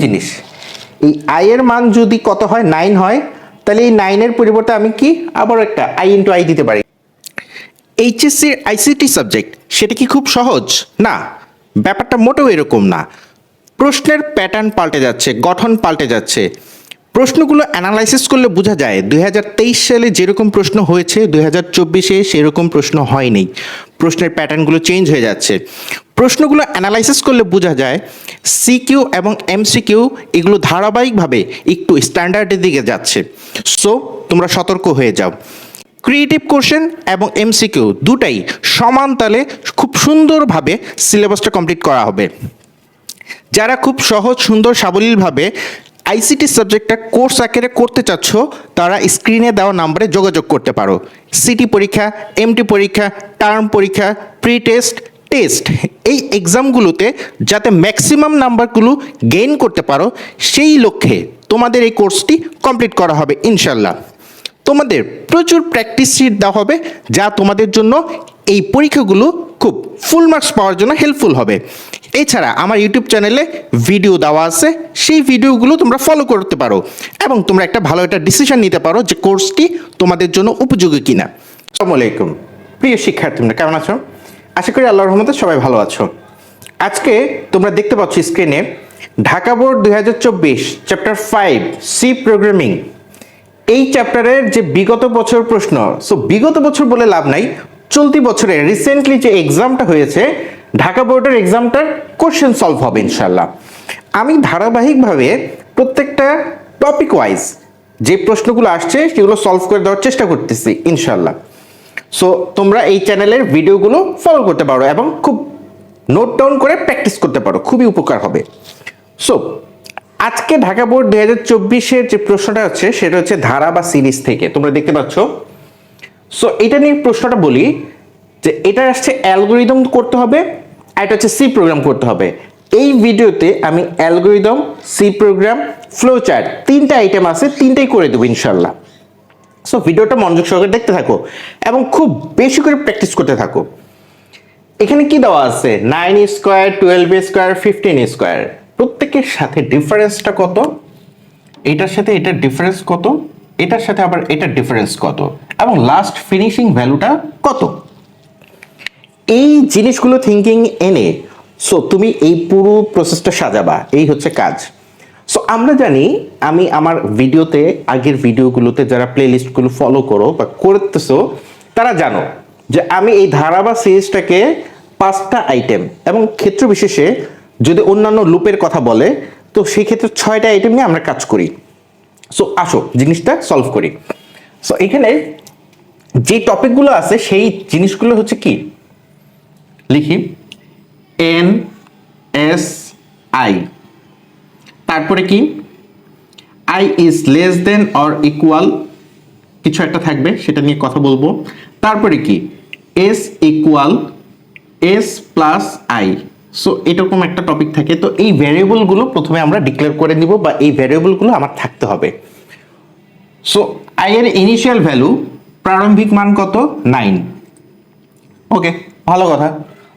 জিনিস। এই আয়ের মান যদি কত হয় নাইন হয়, তাহলে এই নাইনের পরিবর্তে আমি কি আবার একটা আই ইন্টু আই দিতে পারি। এইচএসসির আইসিটি সাবজেক্ট সেটা কি খুব সহজ? না, ব্যাপারটা মোটেও এরকম না। প্রশ্নের প্যাটার্ন পাল্টে যাচ্ছে, গঠন পাল্টে যাচ্ছে। প্রশ্নগুলো অ্যানালাইসিস করলে বোঝা যায় দু হাজার তেইশ সালে যেরকম প্রশ্ন হয়েছে, দুই হাজার চব্বিশে সেরকম প্রশ্ন হয়নি। প্রশ্নের প্যাটার্নগুলো চেঞ্জ হয়ে যাচ্ছে। প্রশ্নগুলো অ্যানালাইসিস করলে বোঝা যায় সিকিউ এবং এমসিকিউ এগুলো ধারাবাহিকভাবে একটু স্ট্যান্ডার্ডের দিকে যাচ্ছে। সো তোমরা সতর্ক হয়ে যাও। ক্রিয়েটিভ কোশ্চেন এবং এমসিকিউ দুটাই সমান তালে খুব সুন্দরভাবে সিলেবাসটা কমপ্লিট করা হবে। যারা খুব সহজ, সুন্দর, সাবলীলভাবে আইসিটি সাবজেক্টটা কোর্স আকারে করতে চাচ্ছ, তারা স্ক্রিনে দেওয়া নাম্বারে যোগাযোগ করতে পারো। সিটি পরীক্ষা এমটি পরীক্ষা টার্ম পরীক্ষা প্রি টেস্ট টেস্ট এই এক্সামগুলোতে যাতে ম্যাক্সিমাম নাম্বারগুলো গেইন করতে পারো, সেই লক্ষ্যে তোমাদের এই কোর্সটি কমপ্লিট করা হবে ইনশাল্লাহ তোমাদের প্রচুর প্র্যাকটিস শিট দেওয়া হবে, যা তোমাদের জন্য এই পরীক্ষাগুলো খুব ফুল মার্কস পাওয়ার জন্য হেল্পফুল হবে। এছাড়া আমার ইউটিউব চ্যানেলে ভিডিও দেওয়া আছে, সেই ভিডিওগুলো তোমরা ফলো করতে পারো এবং তোমরা একটা ভালো একটা ডিসিশন নিতে পারো যে কোর্সটি তোমাদের জন্য উপযোগী কিনা। আসসালামু আলাইকুম। প্রিয় শিক্ষার্থীরা কেমন আছো? আশা করি আল্লাহর রহমতে সবাই ভালো আছো। আজকে তোমরা দেখতে পাচ্ছ স্ক্রিনে ঢাকা বোর্ড দুই হাজার চব্বিশ চ্যাপ্টার ফাইভ সি প্রোগ্রামিং এই চ্যাপ্টারের যে বিগত বছর প্রশ্ন সো বিগত বছর বলে লাভ নাই চলতি বছরে রিসেন্টলি যে এক্সামটা হয়েছে, ঢাকা বোর্ডের এক্সামটার কোশ্চেন সলভ হবে ইনশাল্লাহ আমি ধারাবাহিকভাবে প্রত্যেকটা টপিক ওয়াইজ যে প্রশ্নগুলো আসছে, সেগুলো সলভ করে দেওয়ার চেষ্টা করতেছি ইনশাল্লাহ সো তোমরা এই চ্যানেলের ভিডিওগুলো ফলো করতে পারো এবং খুব নোট ডাউন করে প্র্যাকটিস করতে পারো, খুবই উপকার হবে। সো আজকে ঢাকা বোর্ড দুই হাজার চব্বিশের যে প্রশ্নটা হচ্ছে সেটা হচ্ছে ধারা বা সিরিজ থেকে। তোমরা দেখতে পাচ্ছ সো এটা নিয়ে প্রশ্নটা বলি যে এটা আসছে অ্যালগোরিদম করতে হবে, আর এটা হচ্ছে সি প্রোগ্রাম করতে হবে। এই ভিডিওতে আমি algorithm C program flow chart তিনটা আইটেম আছে, তিনটাই করে দেবো ইনশাল্লাহ সো ভিডিওটা মনোযোগ সহকারে দেখতে থাকো এবং খুব বেশি করে প্র্যাকটিস করতে থাকো। এখানে কি দেওয়া আছে? Nine square twelve square fifteen square প্রত্যেকের সাথে ডিফারেন্সটা কত? এটার সাথে এটার ডিফারেন্স কত? এটার সাথে আবার এটার ডিফারেন্স কত? এবং লাস্ট ফিনিশিং ভ্যালুটা কত? এই জিনিসগুলো থিঙ্কিং এনে সো তুমি এই পুরো প্রসেসটা সাজাবা, এই হচ্ছে কাজ। সো আমরা জানি, আমি আমার ভিডিওতে আগের ভিডিওগুলোতে যারা প্লেলিস্টগুলো ফলো করো বা করতেছো, তারা জানো যে আমি এই ধারা বা সিরিজটাকে পাঁচটা আইটেম এবং ক্ষেত্র বিশেষে যদি অন্যান্য লুপের কথা বলে, তো সেই ক্ষেত্রে ছয়টা আইটেম নিয়ে আমরা কাজ করি। সো আসো, জিনিসটা সলভ করি। সো এখানে যে টপিকগুলো আছে, সেই জিনিসগুলো হচ্ছে কি? লিখি। এন এস আই তারপরে কি? I is less than or equal কিছু একটা থাকবে, সেটা নিয়ে কথা বলব। তারপরে কি? S equal S plus I so এরকম একটা টপিক থাকে। তো এই ভ্যারিয়েবলগুলো প্রথমে আমরা ডিক্লেয়ার করে নিব বা এই ভ্যারিয়েবলগুলো আমার থাকতে হবে। সো আই এর ইনিশিয়াল ভ্যালু প্রারম্ভিক মান কত? নাইন ওকে ভালো কথা।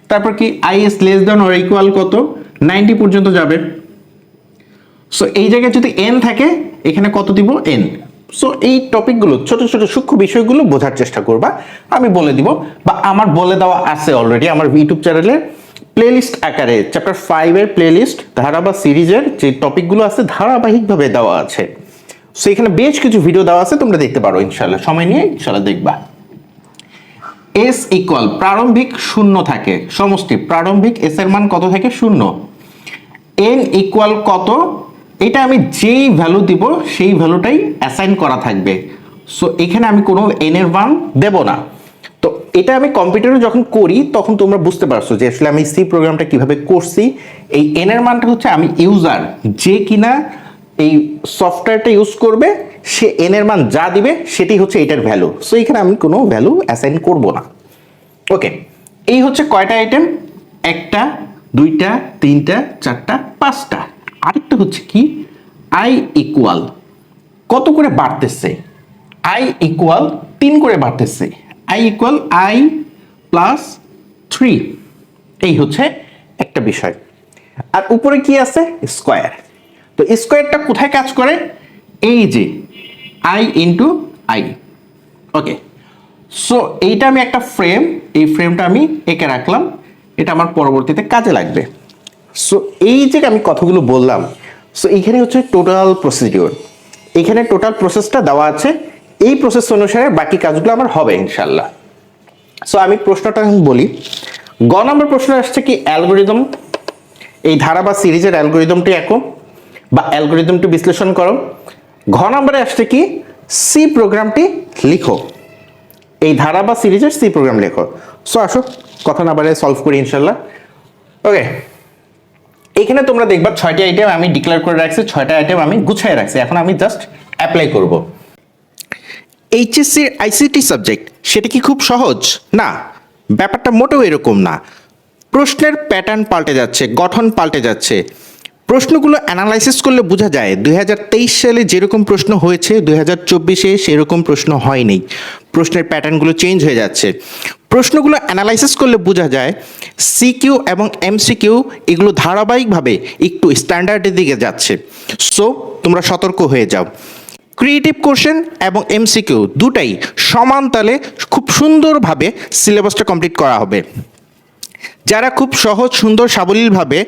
তারপর কি? I S less than or equal কত? নাইনটি পর্যন্ত যাবে। সো এই জায়গায় যদি এন থাকে, এখানে কত দিব? এন সো এই টপিকগুলো ছোট ছোট, সূক্ষ্ম বিষয়গুলো বোঝার চেষ্টা করবা। আমি বলে দিব, বা আমার বলে দেওয়া আছে অলরেডি আমার ইউটিউব চ্যানেলে প্লেলিস্ট আকারে চ্যাপ্টার ফাইভের প্লেলিস্ট ধারা বা সিরিজের যে টপিকগুলো আছে, ধারাবাহিকভাবে দেওয়া আছে। সো এখানে বেশ কিছু ভিডিও দেওয়া আছে, তোমরা দেখতে পারো ইনশাল্লাহ সময় নিয়ে ইনশাল্লাহ দেখবা। এস ইকুয়াল প্রারম্ভিক শূন্য থাকে, সমষ্টি। প্রারম্ভিক এস এর মান কত থাকে? শূন্য। এন ইকুয়াল কত? এটা আমি যেই ভ্যালু দিব, সেই ভ্যালুটাই অ্যাসাইন করা থাকবে। সো এখানে আমি কোনো এন এর মান দেব না। এটা আমি কম্পিউটারে যখন করি, তখন তোমরা বুঝতে পারছ যে আসলে আমি সি প্রোগ্রামটা কীভাবে করছি। এই এন এর মানটা হচ্ছে আমি ইউজার যে কিনা এই সফটওয়্যারটা ইউজ করবে, সে এন এর মান যা দিবে, সেটি হচ্ছে এটার ভ্যালু সো এখানে আমি কোনো ভ্যালু অ্যাসাইন করব না। ওকে এই হচ্ছে কয়টা আইটেম একটা, দুইটা, তিনটা, চারটা, পাঁচটা। আরেকটা হচ্ছে কি? আই ইকুয়াল কত করে বাড়তেছে? আই ইকুয়াল তিন করে বাড়তেছে। I equal I plus three এই হচ্ছে একটা বিষয়। আর উপরে কি আছে? স্কোয়ার তো স্কোয়ারটা কোথায় কাজ করে? এই যে I into I okay so এইটা আমি একটা ফ্রেম এই ফ্রেমটা আমি এঁকে রাখলাম। এটা আমার পরবর্তীতে কাজে লাগবে। সো এই যে আমি কথাগুলো বললাম সো এইখানে হচ্ছে টোটাল প্রসিডিওর এখানে টোটাল প্রসেসটা দেওয়া আছে। এই প্রসেস অনুসারে বাকি কাজগুলো আমার হবে ইনশাল্লাহ সো আমি প্রশ্নটা বলি। গ নম্বর প্রশ্ন আসছে কি অ্যালগোরিদম? এই ধারা বা সিরিজের অ্যালগোরিদমটি একো বা অ্যালগোরিদমটি বিশ্লেষণ করো। ঘ নম্বরে আসছে কি সি প্রোগ্রামটি লিখো। এই ধারা বা সিরিজের সি প্রোগ্রাম লেখো। সো আসো, কথা না বলে সলভ করি ইনশাল্লাহ ওকে এখানে তোমরা দেখবা ছয়টি আইটেম আমি ডিক্লেয়ার করে রাখছি, ছয়টা আইটেম আমি গুছিয়ে রাখছি। এখন আমি জাস্ট অ্যাপ্লাই করব। এইচএসসির আইসিটি সাবজেক্ট সেটা কি খুব সহজ? না, ব্যাপারটা মোটেও এরকম না। প্রশ্নের প্যাটার্ন পাল্টে যাচ্ছে, গঠন পাল্টে যাচ্ছে। প্রশ্নগুলো অ্যানালাইসিস করলে বোঝা যায়, দুই হাজার তেইশ সালে যেরকম প্রশ্ন হয়েছে, দুই হাজার চব্বিশে সেরকম প্রশ্ন হয়নি। প্রশ্নের প্যাটার্নগুলো চেঞ্জ হয়ে যাচ্ছে। প্রশ্নগুলো অ্যানালাইসিস করলে বোঝা যায় সিকিউ এবং এমসিকিউ এগুলো ধারাবাহিকভাবে একটু স্ট্যান্ডার্ডের দিকে যাচ্ছে। সো তোমরা সতর্ক হয়ে যাও। ক্রিয়েটিভ কোশ্চেন এবং এমসিকিউ দুটাই সমান তালে খুব সুন্দরভাবে সিলেবাসটা কমপ্লিট করা হবে। যারা খুব সহজ, সুন্দর, সাবলীলভাবে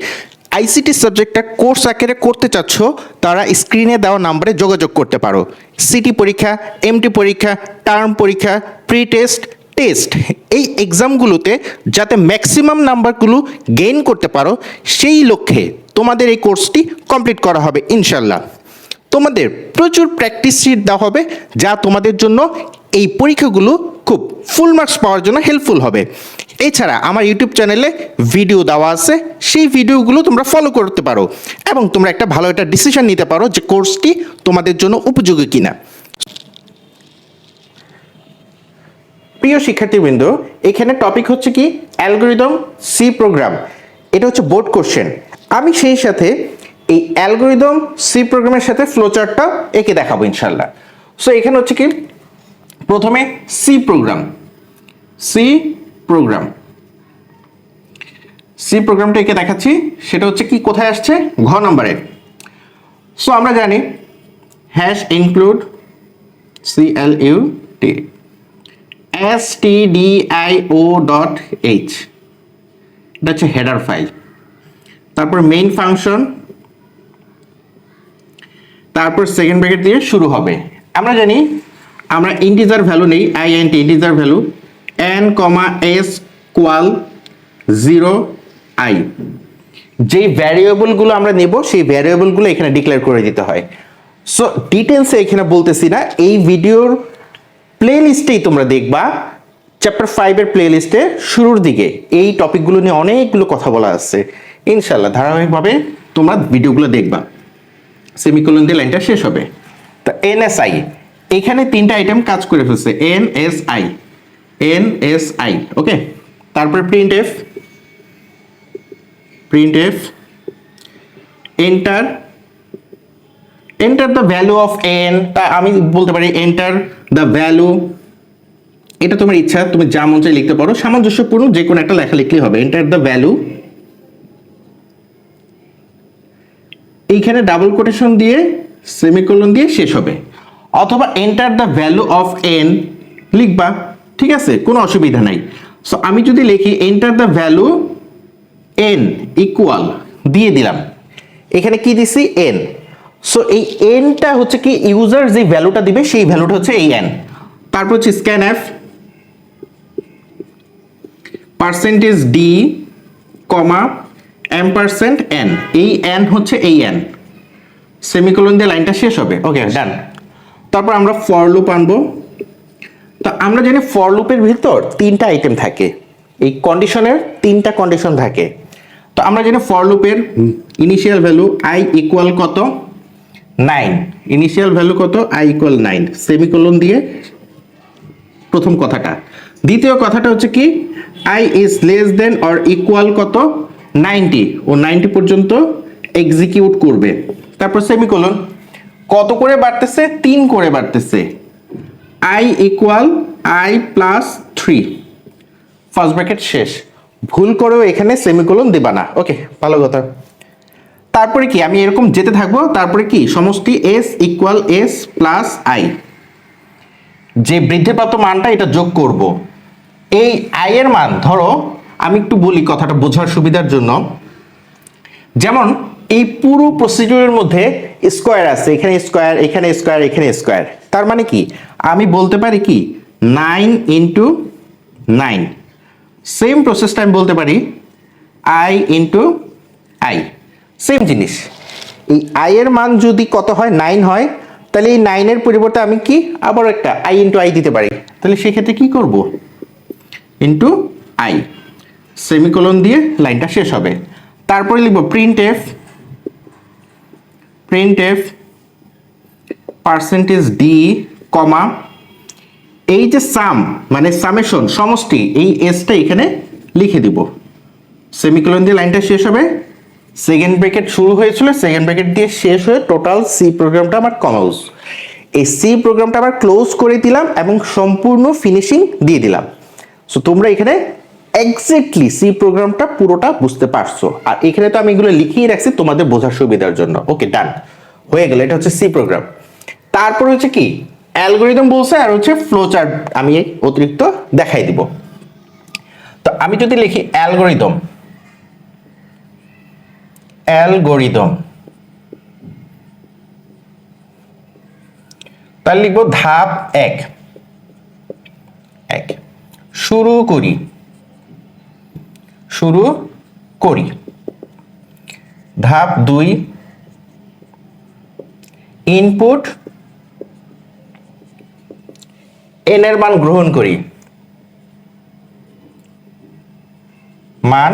আইসিটি সাবজেক্টটা কোর্স আকারে করতে চাচ্ছ, তারা স্ক্রিনে দেওয়া নাম্বারে যোগাযোগ করতে পারো। সিটি পরীক্ষা এমটি পরীক্ষা টার্ম পরীক্ষা প্রি টেস্ট টেস্ট এই এক্সামগুলোতে যাতে ম্যাক্সিমাম নাম্বারগুলো গেইন করতে পারো, সেই লক্ষ্যে তোমাদের এই কোর্সটি কমপ্লিট করা হবে ইনশাল্লাহ তোমাদের প্রচুর প্র্যাকটিস শিট দেওয়া হবে, যা তোমাদের জন্য এই পরীক্ষাগুলো খুব ফুল মার্কস পাওয়ার জন্য হেল্পফুল হবে। এছাড়া আমার ইউটিউব চ্যানেলে ভিডিও দেওয়া আছে, সেই ভিডিওগুলো তোমরা ফলো করতে পারো এবং তোমরা একটা ভালো একটা ডিসিশন নিতে পারো যে কোর্সটি তোমাদের জন্য উপযোগী কিনা। প্রিয় শিক্ষার্থীবৃন্দ, এখানে টপিক হচ্ছে কি অ্যালগোরিদম সি প্রোগ্রাম এটা হচ্ছে বোর্ড কোশ্চেন আমি সেই সাথে এই অ্যালগোরিদম সি প্রোগ্রামের সাথে ফ্লোচার্টটা এঁকে দেখাবো ইনশাল্লাহ সো এখানে হচ্ছে কি? প্রথমে C program C program C প্রোগ্রামটা এঁকে দেখাচ্ছি। সেটা হচ্ছে কি? কোথায় আসছে? ঘ নম্বরে। সো আমরা জানি hash include C L U T S T D I O dot H এটা হচ্ছে হেডার ফাইল তারপর মেইন ফাংশন তারপর সেকেন্ড ব্র্যাকেট দিয়ে শুরু হবে। আমরা জানি আমরা ইন্টিজার ভ্যালু নেই I N T integer value N comma S equal zero I যেই ভ্যারিয়েবলগুলো আমরা নেব, সেই ভ্যারিয়েবলগুলো এখানে ডিক্লেয়ার করে দিতে হয়। সো ডিটেলসে এখানে বলতেছি না, এই ভিডিওর প্লে লিস্টেই তোমরা দেখবা চ্যাপ্টার ফাইভের প্লে লিস্টে শুরুর দিকে। এই টপিকগুলো নিয়ে অনেকগুলো কথা বলা আছে। ইনশাল্লাহ ধারাবাহিকভাবে তোমরা ভিডিওগুলো দেখবা। সেমিকোলন দিয়ে লাইনটা শেষ হবে। তা এনএসআই, এখানে তিনটা আইটেম কাজ করে ফেলছে N S I N S I okay? তারপর print F print F enter enter the value of N তা আমি বলতে পারি এন্টার দ্য ভ্যালু এটা তোমার ইচ্ছা, তুমি যা মন চাই লিখতে পারো, সামঞ্জস্যপূর্ণ যে কোনো একটা লেখা লিখলেই হবে এন্টার দ্য ভ্যালু এইখানে ডাবল কোটেশন দিয়ে সেমিকোলন দিয়ে শেষ হবে। অথবা enter the value of N লিখবা, ঠিক আছে? কোনো অসুবিধা নাই। সো আমি যদি লিখি enter the value N equal দিয়ে দিলাম। এখানে কি দিছি? এন সো এই এনটা হচ্ছে কি ইউজার যে ভ্যালুটা দিবে, সেই ভ্যালুটা হচ্ছে এই এন তারপর হচ্ছে scan F percentage D comma M percent N. এই এন হচ্ছে এই এন। সেমিকোলন দিয়ে লাইনটা শেষ হবে। ওকে, ডান। তারপর আমরা ফর লুপ আনব। তো আমরা জানি ফর লুপের ভিতর তিনটা আইটেম থাকে। এই কন্ডিশনের তিনটা কন্ডিশন থাকে। তো আমরা জানি ফর লুপের ইনিশিয়াল ভ্যালু আই ইকুয়াল কত? নাইন। ইনিশিয়াল ভ্যালু কত? I equal nine. সেমিকোলন দিয়ে প্রথম কথাটা। দ্বিতীয় কথাটা হচ্ছে কি? I is less than or equal কত? নাইনটি। ও নাইনটি পর্যন্ত এক্সিকিউট করবে। তারপর সেমিকোলন কত করে বাড়তেছে? তিন করে বাড়তেছে। I equal I plus three first bracket শেষ। ভুল করেও এখানে সেমিকোলন দিবা না। ওকে ভালো কথা। তারপরে কি? আমি এরকম যেতে থাকব। তারপরে কি? সমষ্টি S equal S plus I যে বৃদ্ধিপ্রাপ্ত মানটা এটা যোগ করব। এই আই এর মান, ধরো আমি একটু বলি কথাটা বোঝার সুবিধার জন্য। যেমন, এই পুরো প্রসিডিউরের মধ্যে স্কোয়ার আছে, এখানে স্কোয়ার এখানে স্কোয়ার এখানে স্কোয়ার তার মানে কি? আমি বলতে পারি কি? নাইন ইন্টু নাইন সেম প্রসেসটা আমি বলতে পারি আই ইন্টু আই সেম জিনিস। এই আই এর মান যদি কত হয়? নাইন হয়, তাহলে এই নাইনের পরিবর্তে আমি কি? আবার একটা আই ইন্টু আই দিতে পারি। তাহলে সেক্ষেত্রে কি করব? ইন্টু আই সেমিকোলন দিয়ে লাইনটা শেষ হবে। তারপরে লিখব print F print F percentage D comma এই যে সাম মানে সামেশন সমষ্টি, এই এসটা এখানে লিখে দিব। সেমিকোলন দিয়ে লাইনটা শেষ হবে। সেকেন্ড ব্রেকেট শুরু হয়েছিল সেকেন্ড ব্রেকেট দিয়ে শেষ হয়ে টোটাল সি প্রোগ্রামটা আমার ক্লোজ এই সি প্রোগ্রামটা আবার ক্লোজ করে দিলাম এবং সম্পূর্ণ ফিনিশিং দিয়ে দিলাম। সো তোমরা এখানে এক্স্যাক্টলি সি প্রোগ্রামটা পুরোটা বুঝতে পারছ। আর এখানে তো আমি এগুলো লিখিয়ে রাখছি তোমাদের বোঝার সুবিধার জন্য। ওকে ডান হয়ে গেল, এটা হচ্ছে সি প্রোগ্রাম তারপর হচ্ছে কি? অ্যালগোরিদম বলছে আর হচ্ছে ফ্লো চার্ট আমি অতিরিক্ত দেখাই দিব। তো আমি যদি লিখি অ্যালগোরিদম অ্যালগোরিদম তাহলে লিখব ধাপ এক। এক। শুরু করি। শুরু করি। ধাপ দুই ইনপুট এন এর মান গ্রহণ করি। মান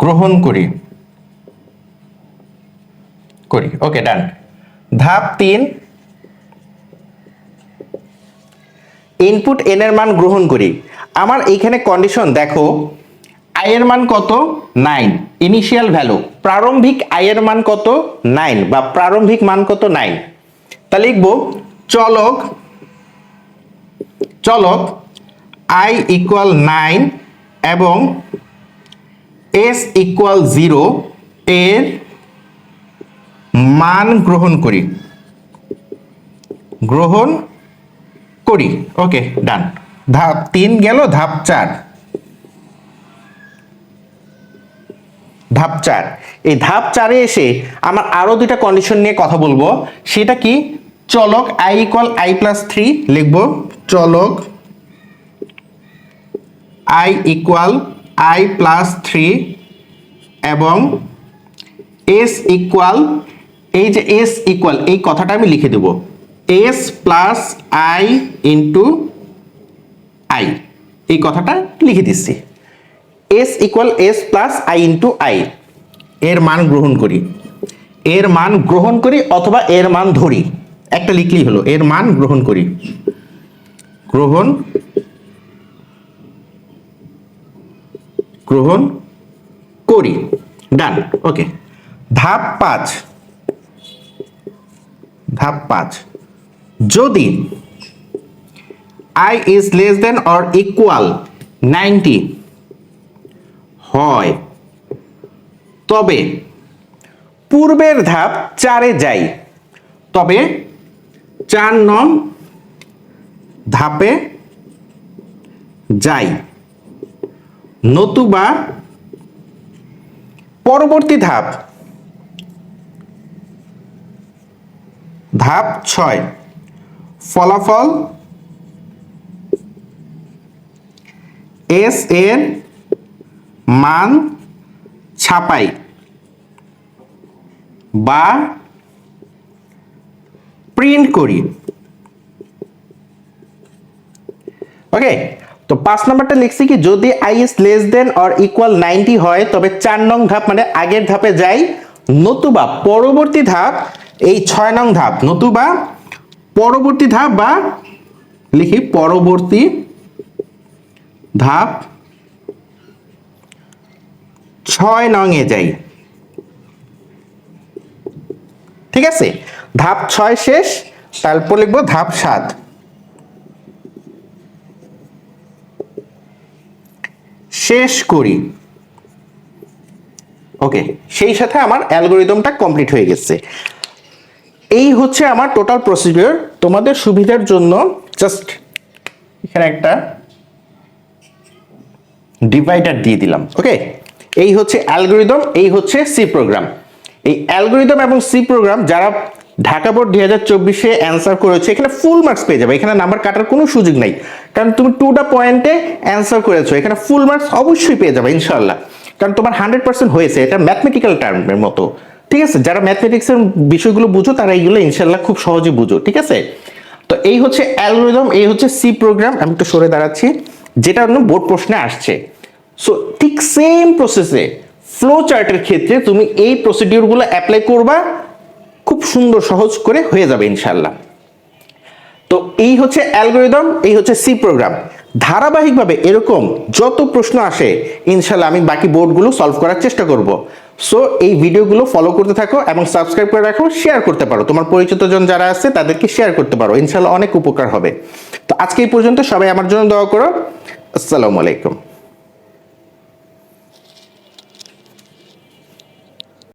গ্রহণ করি। করি ওকে ডান ধাপ তিন ইনপুট এন এর মান গ্রহণ করি। আমার এইখানে কন্ডিশন দেখো। আই এর মান কত? নাইন ইনিশিয়াল ভ্যালু প্রারম্ভিক আই এর মান কত? নাইন বা প্রারম্ভিক মান কত? নাইন তা লিখব, চলক চলক আই ইকুয়াল নাইন এবং এস ইকুয়াল জিরো এর মান গ্রহণ করি। গ্রহণ করি। ওকে ডান ধাপ তিন গেল, ধাপ চার। ধাপ চার। এই ধাপ চারে এসে আমার আরও দুইটা কন্ডিশন নিয়ে কথা বলব। সেটা কি? চলক I equal I plus three লিখব। চলক I equal I plus three এবং এস ইকুয়াল এই যে এস ইকুয়াল এই কথাটা আমি লিখে দেব। S plus I into I এই কথাটা লিখে দিচ্ছি। S equal S plus I into I এর মান গ্রহণ করি। এর মান গ্রহণ করি অথবা এর মান ধরি। একটা লিখলেই হলো, এর মান গ্রহণ করি। গ্রহণ গ্রহণ করি। ডান ওকে ধাপ পাঁচ। ধাপ পাঁচ। যদি I is less than or equal ninety হয়। তবে পূর্বের ধাপ চারে যাই। তবে চার নং ধাপে যাই। নতুবা পরবর্তী ধাপ। ধাপ ছয়। ফলাফল এস এর মান ছাপাই বা প্রিন্ট করি। ওকে তো পাঁচ নাম্বারটা লিখছি কি, যদি I is less than or equal ninety হয়, তবে চার নং ধাপ মানে আগের ধাপে যাই। নতুবা পরবর্তী ধাপ, এই ছয় নং ধাপ, নতুবা পরবর্তী ধাপ বা লিখি পরবর্তী ধাপ ছয় নং এ যাই। ঠিক আছে? ধাপ ছয় শেষ, তারপর লিখব ধাপ সাত। শেষ করি। ওকে, সেই সাথে আমার অ্যালগোরিদমটা কমপ্লিট হয়ে গেছে। এই হচ্ছে আমার টোটাল প্রসিডিওর। তোমাদের সুবিধার জন্য জাস্ট এখানে একটা ডিভাইডার দিয়ে দিলাম। ওকে? এই হচ্ছে অ্যালগোরিদম, এই হচ্ছে সি প্রোগ্রাম। এই অ্যালগোরিদম এবং সি প্রোগ্রাম যারা ঢাকা বোর্ড দুই হাজার চব্বিশে অ্যান্সার করেছে, এখানে ফুল মার্কস পেয়ে যাবে। এখানে নাম্বার কাটার কোনো সুযোগ নাই। কারণ তুমি টু দা পয়েন্টে অ্যান্সার করেছ, এখানে ফুল মার্কস অবশ্যই পেয়ে যাবে ইনশাল্লাহ কারণ তোমার হান্ড্রেড পার্সেন্ট হয়েছে, এটা ম্যাথমেটিক্যাল টার্মের মতো। ঠিক আছে? যারা ম্যাথমেটিক্সের বিষয়গুলো বুঝো, তারা এইগুলো ইনশাল্লাহ খুব সহজে বুঝো। ঠিক আছে? তো এই হচ্ছে অ্যালগোরিদম, এই হচ্ছে সি প্রোগ্রাম। আমি একটু সরে দাঁড়াচ্ছি। যেটা বোর্ড প্রশ্নে আসছে। সো ঠিক সেম প্রসেসে ফ্লো চার্টের ক্ষেত্রে তুমি এই প্রসিডিউরগুলো অ্যাপ্লাই করবা, খুব সুন্দর সহজ করে হয়ে যাবে ইনশাল্লাহ তো এই হচ্ছে অ্যালগোরিদম এই হচ্ছে সি প্রোগ্রাম ধারাবাহিকভাবে এরকম যত প্রশ্ন আসে ইনশাল্লাহ আমি বাকি বোর্ডগুলো সলভ করার চেষ্টা করব। সো এই ভিডিওগুলো ফলো করতে থাকো এবং সাবস্ক্রাইব করে রাখো শেয়ার করতে পারো। তোমার পরিচিতজন যারা আছে, তাদেরকে শেয়ার করতে পারো। ইনশাল্লাহ অনেক উপকার হবে। তো আজকে এই পর্যন্ত সবাই আমার জন্য দোয়া করো। আসসালামু আলাইকুম।